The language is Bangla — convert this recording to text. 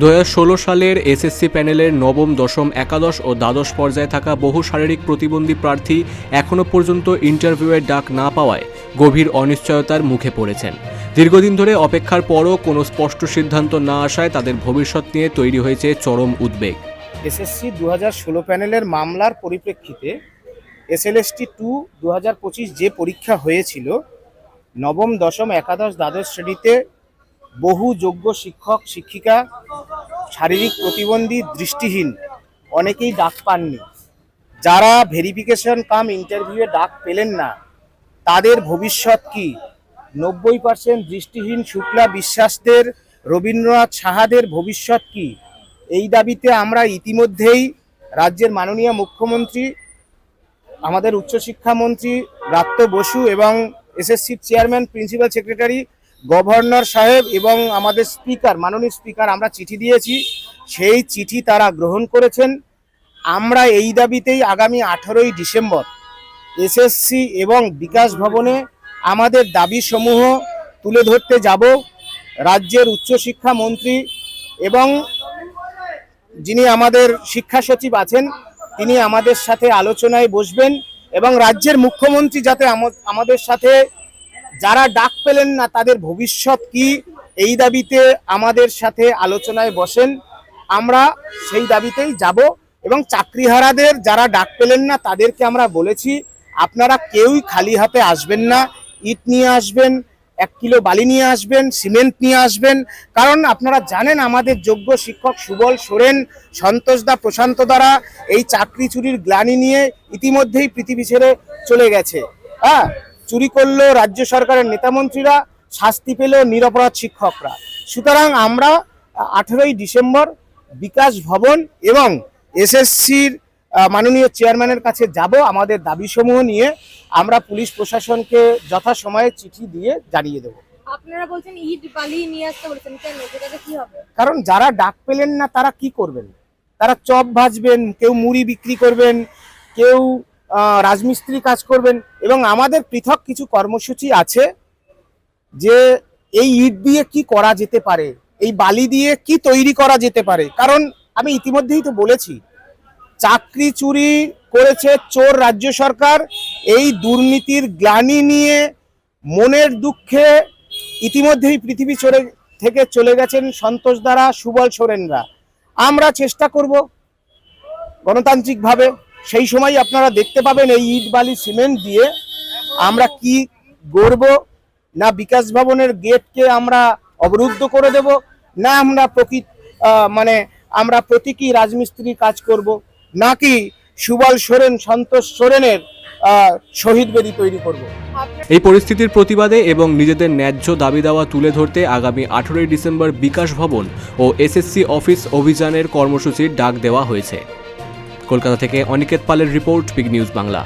দু হাজার ষোলো সালের এসএসসি প্যানেলের নবম, দশম, একাদশ ও দ্বাদশ পর্যায়ে থাকা বহু শারীরিক প্রতিবন্ধী প্রার্থী এখনও পর্যন্ত ইন্টারভিউয়ের ডাক না পাওয়ায় গভীর অনিশ্চয়তার মুখে পড়েছেন। দীর্ঘদিন ধরে অপেক্ষার পরও কোনো স্পষ্ট সিদ্ধান্ত না আসায় তাদের ভবিষ্যৎ নিয়ে তৈরি হয়েছে চরম উদ্বেগ। এসএসসি দু ষোলো প্যানেলের মামলার পরিপ্রেক্ষিতে এসএলএসটি টু দু হাজার পঁচিশ যে পরীক্ষা হয়েছিল, নবম, দশম, একাদশ, দ্বাদশ শ্রেণীতে বহু যোগ্য শিক্ষক, শিক্ষিকা, শারীরিক প্রতিবন্ধী, দৃষ্টিহীন, অনেকেই ডাক পাননি। যারা ভেরিফিকেশন কাম ইন্টারভিউয়ে ডাক পেলেন না, তাদের ভবিষ্যৎ কি? নব্বই পার্সেন্ট দৃষ্টিহীন শুক্লা বিশ্বাসদের, রবীন্দ্রনাথ সাহাদের ভবিষ্যৎ কি? এই দাবিতে আমরা ইতিমধ্যেই রাজ্যের মাননীয় মুখ্যমন্ত্রী, আমাদের উচ্চশিক্ষামন্ত্রী ব্রাত্য বসু এবং এসএসসির চেয়ারম্যান প্রিন্সিপাল সেক্রেটারি গভর্নর সাহেব এবং আমাদের স্পিকার, মাননীয় স্পিকার আমরা চিঠি দিয়েছি। সেই চিঠি তারা গ্রহণ করেছেন। আমরা এই দাবিতেই আগামী আঠারোই ডিসেম্বর এসএসসি এবং বিকাশ ভবনে আমাদের দাবিসমূহ তুলে ধরতে যাব। রাজ্যের উচ্চশিক্ষা মন্ত্রী এবং যিনি আমাদের শিক্ষা সচিব আছেন, তিনি আমাদের সাথে আলোচনায় বসবেন এবং রাজ্যের মুখ্যমন্ত্রী যাতে আমাদের সাথে যারা ডাক পেলেন না, তাদের ভবিষ্যৎ কি? এই দাবিতে আমাদের সাথে আলোচনায় বসেন। আমরা সেই দাবিতেই যাব এবং চাকরিহারাদের যারা ডাক পেলেন না, তাদেরকে আমরা বলেছি, আপনারা কেউই খালি হাতে আসবেন না। ইট নিয়ে আসবেন, এক কিলো বালি নিয়ে আসবেন, সিমেন্ট নিয়ে আসবেন। কারণ আপনারা জানেন, আমাদের যোগ্য শিক্ষক সুবল সোরেন, সন্তোষ দা প্রশান্ত দ্বারা এই চাকরি চুরির গ্লানি নিয়ে ইতিমধ্যেই পৃথিবী ছেড়ে চলে গেছে। হ্যাঁ চুরি করল রাজ্য সরকারের নেতামন্ত্রীরা শাস্তি পেল নিরপরাধ শিক্ষকরা। সুতরাং আমরা আঠেরোই ডিসেম্বর বিকাশ ভবন এবং এসএসসির মাননীয় চেয়ারম্যানের কাছে যাব আমাদের দাবিসমূহ নিয়ে আমরা পুলিশ প্রশাসনকে যথাসময়ে চিঠি দিয়ে জানিয়ে দেব। আপনারা বলছেন ইট বালি নিয়ে আসতে বলেছেন কেন? সেটাতে কি হবে? কারণ যারা ডাক পেলেন না তারা কি করবেন? তারা চপ ভাজবেন কেউ মুড়ি বিক্রি করবেন কেউ রাজমিস্ত্রি কাজ করবেন এবং আমাদের পৃথক কিছু কর্মসূচি আছে যে এই ইট দিয়ে কি করা যেতে পারে, এই বালি দিয়ে কি তৈরি করা যেতে পারে। কারণ আমি ইতিমধ্যেই তো বলেছি, চাকরি চুরি করেছে চোর রাজ্য সরকার, এই দুর্নীতির গ্লানি নিয়ে মনের দুঃখে ইতিমধ্যেই পৃথিবী চড়ে থেকে চলে গেছেন সন্তোষ দ্বারা, সুবল সোরেনরা। আমরা চেষ্টা করব গণতান্ত্রিকভাবে সেই সময় আপনারা দেখতে পাবেন এই ইট, বালি, সিমেন্ট দিয়ে আমরা কি গড়ব, না বিকাশ ভবনের গেটকে আমরা অবরুদ্ধ করে দেব, না আমরা প্রকৃত মানে আমরা প্রতীকী রাজমিস্ত্রি কাজ করব, নাকি সুবল সোরেন, সন্তোষ সোরেনের শহীদ বেদি তৈরি করব? এই পরিস্থিতির প্রতিবাদে এবং নিজেদের ন্যায্য দাবি দাওয়া তুলে ধরতে আগামী আঠেরোই ডিসেম্বর বিকাশ ভবন ও এসএসসি অফিস অভিযানের কর্মসূচির ডাক দেওয়া হয়েছে। কলকাতা থেকে অনিকেত পালের রিপোর্ট পিক নিউজ বাংলা।